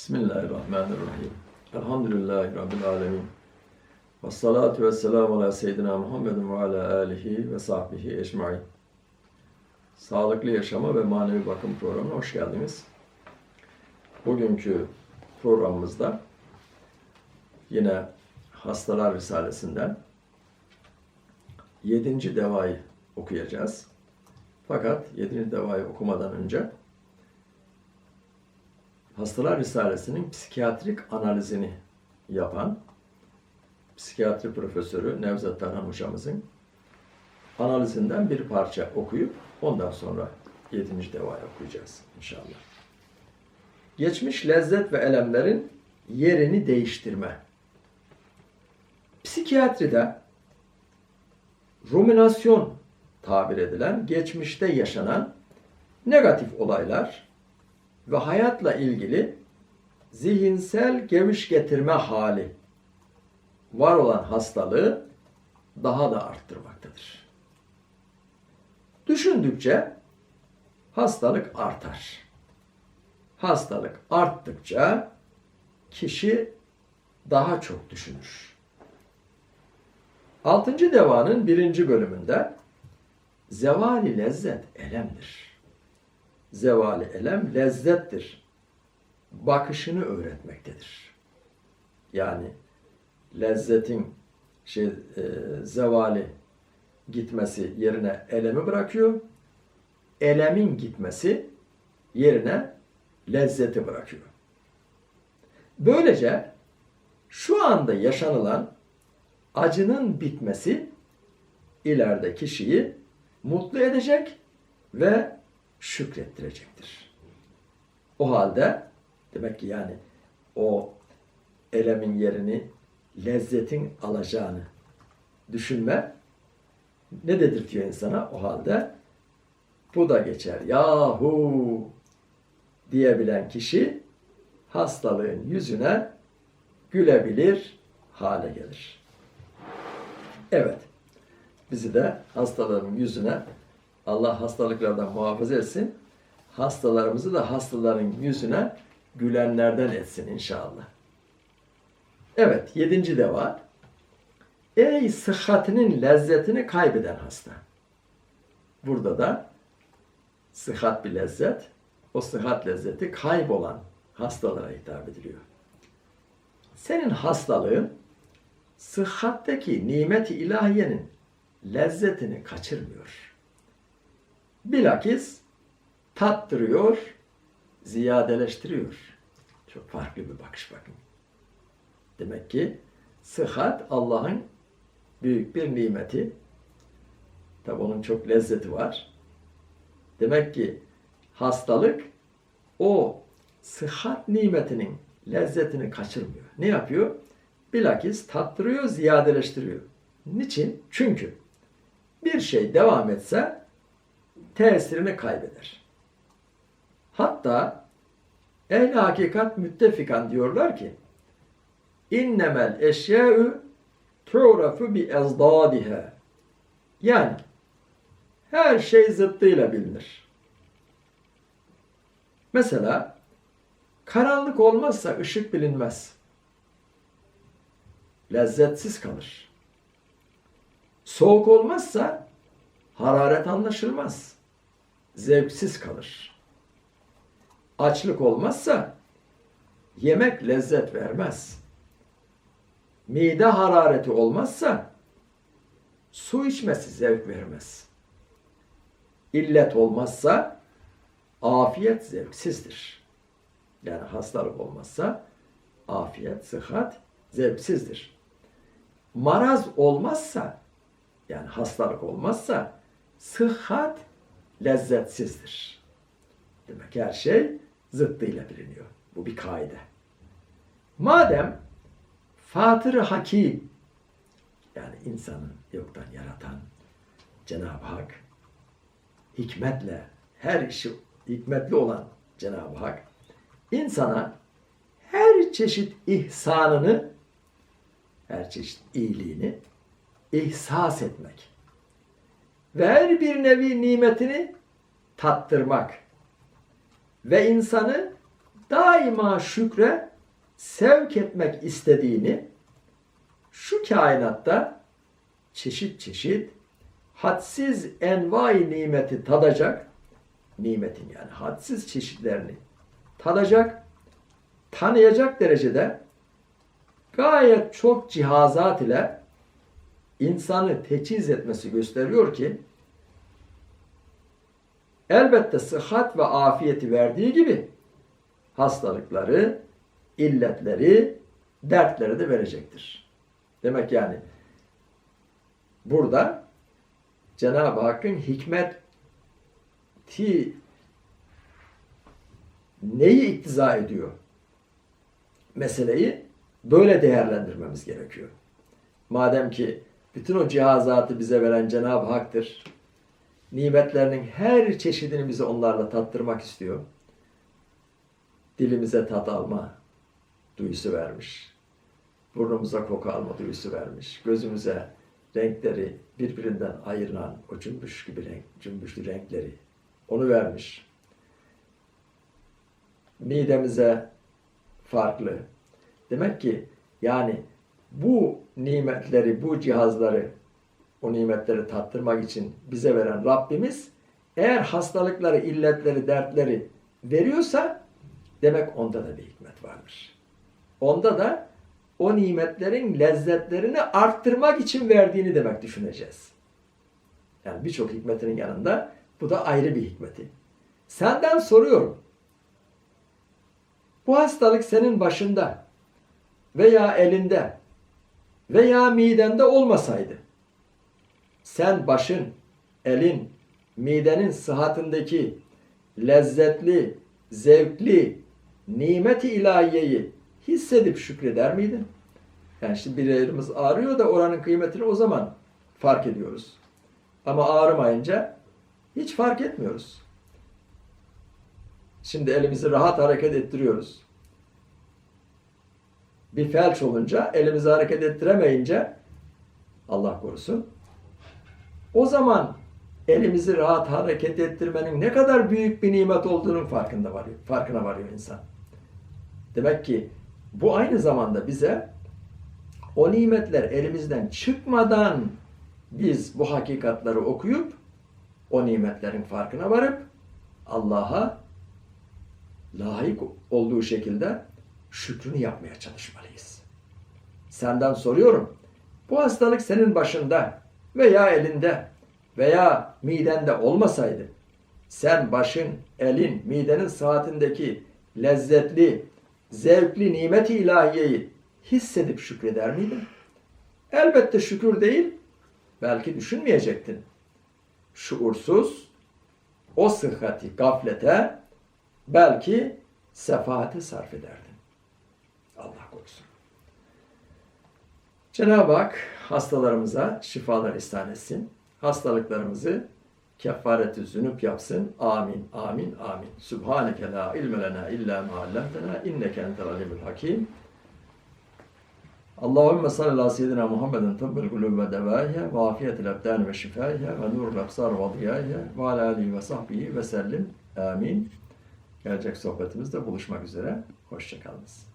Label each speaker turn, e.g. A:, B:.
A: Bismillahirrahmanirrahim. Elhamdülillahi Rabbil alemin. Ve salatu ve selamu ala seyyidina Muhammedin ve ala alihi ve sahbihi ecmain. Sağlıklı Yaşama ve Manevi Bakım programına hoş geldiniz. Bugünkü programımızda yine Hastalar Risalesinden 7. devayı okuyacağız. Fakat 7. devayı okumadan önce Hastalar Risalesi'nin psikiyatrik analizini yapan psikiyatri profesörü Nevzat Tarhan hocamızın analizinden bir parça okuyup ondan sonra 7. devayı okuyacağız inşallah. Geçmiş lezzet ve elemlerin yerini değiştirme. Psikiyatride ruminasyon tabir edilen geçmişte yaşanan negatif olaylar ve hayatla ilgili zihinsel geviş getirme hali var olan hastalığı daha da arttırmaktadır. Düşündükçe hastalık artar. Hastalık arttıkça kişi daha çok düşünür. Altıncı devanın birinci bölümünde zevali lezzet elemdir zevali elem lezzettir. Bakışını öğretmektedir. Yani lezzetin şey e, zevali gitmesi yerine elemi bırakıyor. Elemin gitmesi yerine lezzeti bırakıyor. Böylece şu anda yaşanılan acının bitmesi ileride kişiyi mutlu edecek ve şükrettirecektir. O halde demek ki yani o elemin yerini lezzetin alacağını düşünme ne dedirtiyor insana o halde bu da geçer. Yahu diyebilen kişi hastalığın yüzüne gülebilir hale gelir. Evet. Bizi de hastaların yüzüne Allah hastalıklardan muhafaza etsin. Hastalarımızı da hastaların yüzüne gülenlerden etsin inşallah. Evet, yedinci de var. Ey sıhhatinin lezzetini kaybeden hasta. Burada da sıhhat bir lezzet, o sıhhat lezzeti kaybolan hastalara hitap ediliyor. Senin hastalığın sıhhatteki nimeti ilahiyenin lezzetini kaçırmıyor. Bilakis tattırıyor, ziyadeleştiriyor. Çok farklı bir bakış bakın. Demek ki sıhhat Allah'ın büyük bir nimeti. Tabi onun çok lezzeti var. Demek ki hastalık o sıhhat nimetinin lezzetini kaçırmıyor. Ne yapıyor? Bilakis tattırıyor, ziyadeleştiriyor. Niçin? Çünkü bir şey devam etse tesirini kaybeder. Hatta ehl hakikat müttefikan diyorlar ki innemel eşya'u tu'rafu bi ezdadiha yani her şey zıttıyla bilinir. Mesela karanlık olmazsa ışık bilinmez. Lezzetsiz kalır. Soğuk olmazsa hararet anlaşılmaz. Zevksiz kalır. Açlık olmazsa yemek lezzet vermez. Mide harareti olmazsa su içmesi zevk vermez. İllet olmazsa afiyet zevksizdir. Yani hastalık olmazsa afiyet, sıhhat zevksizdir. Maraz olmazsa yani hastalık olmazsa sıhhat lezzetsizdir. Demek her şey zıttıyla biliniyor. Bu bir kaide. Madem Fatır-ı Hakim yani insanı yoktan yaratan Cenab-ı Hak hikmetle her işi hikmetli olan Cenab-ı Hak insana her çeşit ihsanını her çeşit iyiliğini ihsas etmek ve her bir nevi nimetini tattırmak ve insanı daima şükre sevk etmek istediğini şu kainatta çeşit çeşit hadsiz envai nimeti tadacak nimetin yani hadsiz çeşitlerini tadacak tanıyacak derecede gayet çok cihazat ile insanı teçhiz etmesi gösteriyor ki elbette sıhhat ve afiyeti verdiği gibi hastalıkları, illetleri, dertleri de verecektir. Demek yani burada Cenab-ı Hakk'ın hikmeti neyi iktiza ediyor? Meseleyi böyle değerlendirmemiz gerekiyor. Madem ki bütün o cihazatı bize veren Cenab-ı Hak'tır, nimetlerinin her çeşidini bize onlarla tattırmak istiyor. Dilimize tat alma duyusu vermiş. Burnumuza koku alma duyusu vermiş. Gözümüze renkleri birbirinden ayıran o cümbüş gibi renk, cümbüşlü renkleri onu vermiş. Midemize farklı. Demek ki yani bu nimetleri, bu cihazları, o nimetleri tattırmak için bize veren Rabbimiz eğer hastalıkları, illetleri, dertleri veriyorsa demek onda da bir hikmet vardır. Onda da o nimetlerin lezzetlerini arttırmak için verdiğini demek düşüneceğiz. Yani birçok hikmetinin yanında bu da ayrı bir hikmeti. Senden soruyorum. Bu hastalık senin başında veya elinde veya midende olmasaydı sen başın, elin, midenin sıhhatindeki lezzetli, zevkli nimeti ilahiyeyi hissedip şükreder miydin? Yani şimdi bir yerimiz ağrıyor da oranın kıymetini o zaman fark ediyoruz. Ama ağrımayınca hiç fark etmiyoruz. Şimdi elimizi rahat hareket ettiriyoruz. Bir felç olunca elimizi hareket ettiremeyince Allah korusun o zaman elimizi rahat hareket ettirmenin ne kadar büyük bir nimet olduğunun farkında varıyor, farkına varıyor insan. Demek ki bu aynı zamanda bize o nimetler elimizden çıkmadan biz bu hakikatları okuyup o nimetlerin farkına varıp Allah'a layık olduğu şekilde şükrünü yapmaya çalışmalıyız. Senden soruyorum. Bu hastalık senin başında veya elinde veya midende olmasaydı sen başın, elin, midenin saatindeki lezzetli, zevkli nimeti ilahiyeyi hissedip şükreder miydin? Elbette şükür değil, belki düşünmeyecektin. Şuursuz, o sıhhati gaflete belki sefahate sarf ederdin. Allah korusun. Cenab-ı Hak hastalarımıza şifalar ihsan etsin. Hastalıklarımızı kefareti zünüp yapsın. Amin, amin, amin. Subhaneke la ilme lena illa ma allamtena inneke entel alimul hakim. Allahümme salli ala seyyidina Muhammedin tıbbıl kulub ve devâihe ve afiyetil ebdâni ve şifâihe ve nurul absar ve diyâihe ve alâ alihi ve sahbihi ve sellim. Amin. Gelecek sohbetimizde buluşmak üzere. Hoşçakalınız.